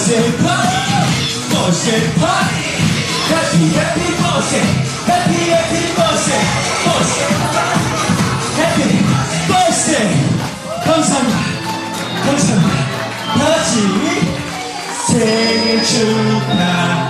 birthday party birthday party happy happy birthday happy happy birthday birthday happy birthday 감사합니다 감사합니다 다 같이 생일 축하.